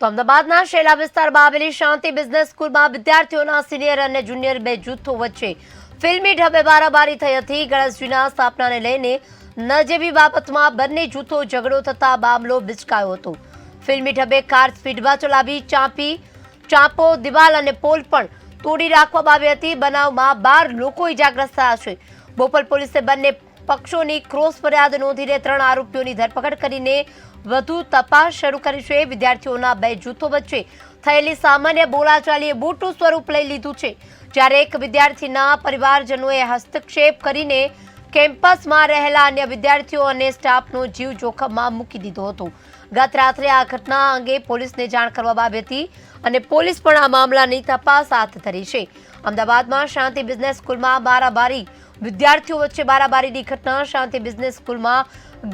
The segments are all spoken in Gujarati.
તો અમદાવાદના શેલા વિસ્તારમાં આવેલી શાંતિ બિઝનેસ સ્કૂલમાં વિદ્યાર્થીઓના સિનિયર અને જુનિયર બે જૂથો વચ્ચે ફિલ્મી ઢબે બારાબારી થઈ હતી. ગણેશજીના સ્થાપનાને લઈને ન જેવી બાબતમાં બંને જૂથો ઝઘડો થતા મામલો બિચકાયો હતો. ફિલ્મી ઢબે કાર સ્પીડમાં ચલાવી ચાંપી, ચાંપો, દિવાલ અને પોલ પણ તોડી રાખવામાં આવી હતી. બનાવમાં બાર લોકો ઇજાગ્રસ્ત થયા છે. બોપલ પોલીસે બંને પક્ષોની ક્રોસ ફરિયાદ નોંધીને ત્રણ આરોપીઓની ધરપકડ કરીને વધુ તપાસ શરૂ કરી છે. વિદ્યાર્થીઓના બે જૂથો વચ્ચે થયેલી સામાન્ય બોલાચાલીએ મોટું સ્વરૂપ લઈ લીધું છે. જ્યારે એક વિદ્યાર્થીના પરિવારજનોએ હસ્તક્ષેપ કરીને કેમ્પસમાં રહેલા અન્ય વિદ્યાર્થીઓ અને સ્ટાફનો જીવ જોખમમાં મૂકી દીધો હતો. ગત રાત્રે આ ઘટના અંગે પોલીસને જાણ કરવામાં આવી હતી અને પોલીસ પણ આ મામલાની તપાસ હાથ ધરી છે. અમદાવાદમાં શાંતિ બિઝનેસ સ્કૂલમાં બારાબારી. વિદ્યાર્થીઓ વચ્ચે બારાબારીની ઘટના, શાંતિ બિઝનેસ સ્કૂલમાં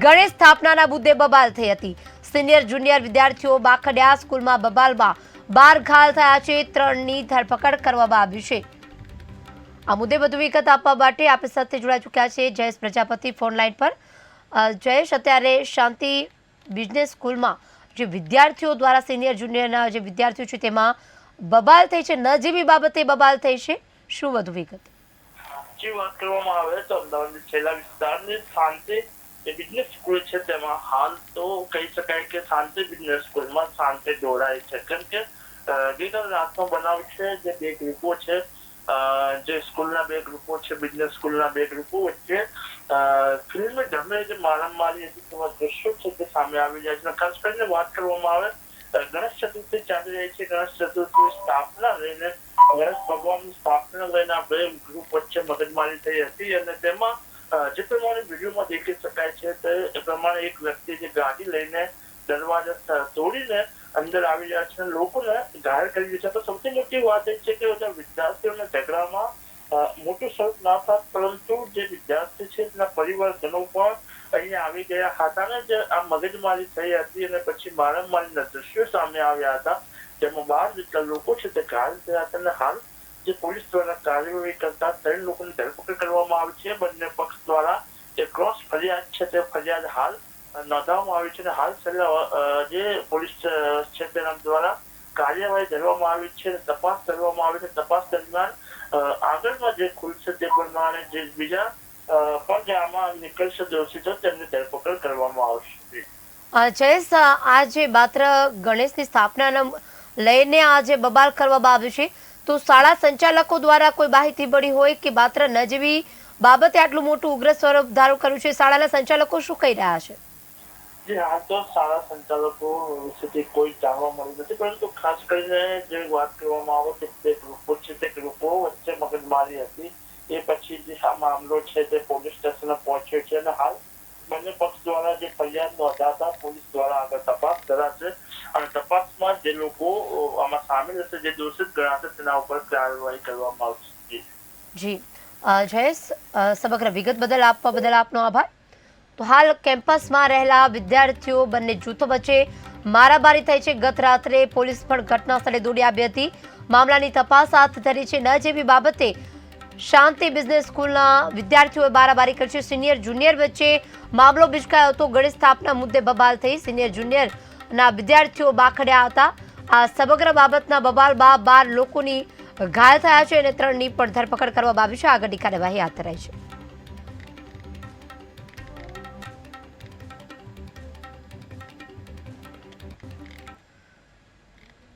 ગણેશ સ્થાપનાના મુદ્દે બબાલ થઈ હતી. સિનિયર, જુનિયર વિદ્યાર્થીઓ બાખડ્યા સ્કૂલમાં બબાલમાં બાર ઘાલ થયા છે, ત્રણની ધરપકડ કરવામાં આવી છે. આ મુદ્દે વધુ વિગત આપવા માટે આપણી સાથે જોડાઈ ચૂક્યા છે જયેશ પ્રજાપતિ ફોન લાઈન પર. જયેશ, અત્યારે શાંતિ બિઝનેસ સ્કૂલમાં જે વિદ્યાર્થીઓ દ્વારા સિનિયર, જુનિયરના જે વિદ્યાર્થીઓ છે તેમાં બબાલ થઈ છે ન જેવી બાબતે બબાલ થઈ છે. શું વધુ વિગત? જે વાત કરવામાં આવે તો અમદાવાદની છેલ્લા વિસ્તારની શાંતિ જે બિઝનેસ સ્કૂલ છે, તેમાં હાલ તો કહી શકાય કે શાંતિ બિઝનેસ સ્કૂલમાં શાંતિ જોડાય છે. કેમ કે ગઈકાલ રાતનો બનાવ છે, જે બે ગ્રુપો છે જે સ્કૂલના બે ગ્રુપો છે બિઝનેસ સ્કૂલના બે ગ્રુપો વચ્ચે ફિલ્મ ઢમે જે મારામારી હતી તેમાં દ્રશ્યો છે તે સામે આવી જાય છે. ખાસ કરીને વાત કરવામાં આવે ગણેશ ચાલી રહી છે ગણેશ ચતુર્થી સ્થાપના લઈને ગણેશ ભગવાનની સ્થાપના લઈને આ ગ્રુપ વચ્ચે મગજમારી થઈ હતી અને તેમાં જે પ્રમાણે વિડીયોમાં દેખી શકાય છે તે પ્રમાણે એક વ્યક્તિ જે ગાડી લઈને દરવાજા તોડીને અંદર આવી રહ્યા છે, લોકોને ઘાયલ કરી રહ્યા છે. તો સૌથી મોટી વાત એ છે કે બધા વિદ્યાર્થીઓના ઝઘડામાં મોટું સ્વરૂપ ના થાત, પરંતુ જે વિદ્યાર્થી છે તેના પરિવારજનો પણ અહીંયા આવી ગયા હતા ને જે આ મગજમારી થઈ હતી અને પછી મારામારીના દ્રશ્યો સામે આવ્યા હતા. જેમાં બાર જેટલા લોકો છે તે ઘાયલ થયા અને હાલ જે પોલીસ દ્વારા કાર્યવાહી કરતા ત્રણ લોકોની ધરપકડ કરવામાં આવી છે. બંને પક્ષ દ્વારા જે ક્રોસ ફરિયાદ છે તે ફરિયાદ હાલ નોંધવામાં આવી છે અને હાલ છેલ્લા જે પોલીસ છે તેના દ્વારા કાર્યવાહી ધરવામાં આવી છે અને તપાસ કરવામાં આવી છે. તપાસ દરમિયાન આગળમાં જે ખુલશે તે પ્રમાણે જે બીજા પણ જે આમાં નીકળશે દોષિતો તેમની ધરપકડ કરવામાં આવશે. જયેશ આ જે માત્ર ગણેશની સ્થાપનાને લઈને આ જે બબાલ કરવામાં આવ્યું છે. તો શાળા સંચાલકો દ્વારા કોઈ માહિતી મળી હોય કે માત્ર નજવી બાબતે આટલું મોટું ઉગ્ર સ્વરૂપ ધારણ કર્યું છે? શાળાના સંચાલકો શું કહી રહ્યા છે? જે, આ તો શાળા સંચાલકો વિશેથી કોઈ જાણવા મળ્યું નથી, પરંતુ ખાસ કરીને જે વાત કરવામાં આવે કે તે ગ્રુપો છે, તે ગ્રુપો વચ્ચે મગજમારી હતી. એ પછી જે આ મામલો છે તે પોલીસ સ્ટેશને પહોંચ્યો છે અને હાલ બંને પક્ષ દ્વારા જે ફરિયાદ નોંધાતા પોલીસ દ્વારા આગળ તપાસ કરાશે અને તપાસમાં જે લોકો અ, આમાં સામેલ હશે જે દોષિત ગણાશે, તેના ઉપર કાર્યવાહી કરવામાં આવશે. જી. જયેશ સમગ્ર વિગત બદલ આપવા બદલ આપનો આભાર. તો હાલ કેમ્પસમાં રહેલા વિદ્યાર્થીઓ બંને જૂથો વચ્ચે મારામારી થઈ છે. ગત રાત્રે પોલીસ પણ ઘટના સ્થળે દોડી આવી હતી. મામલાની તપાસ હાથ ધરી છે. ન જેવી બાબતે શાંતિ બિઝનેસ સ્કૂલના વિદ્યાર્થીઓએ બારાબારી કરી છે. સિનિયર જુનિયર વચ્ચે મામલો બિચકાયો હતો. ગણેશ સ્થાપના મુદ્દે બબાલ થઈ. સિનિયર જુનિયરના વિદ્યાર્થીઓ બાખડ્યા હતા. આ સમગ્ર બાબતના બબાલમાં બાર લોકોની ઘાયલ થયા છે અને ત્રણની પણ ધરપકડ કરવામાં આવી છે. આગળની કાર્યવાહી હાથ ધરાઈ છે.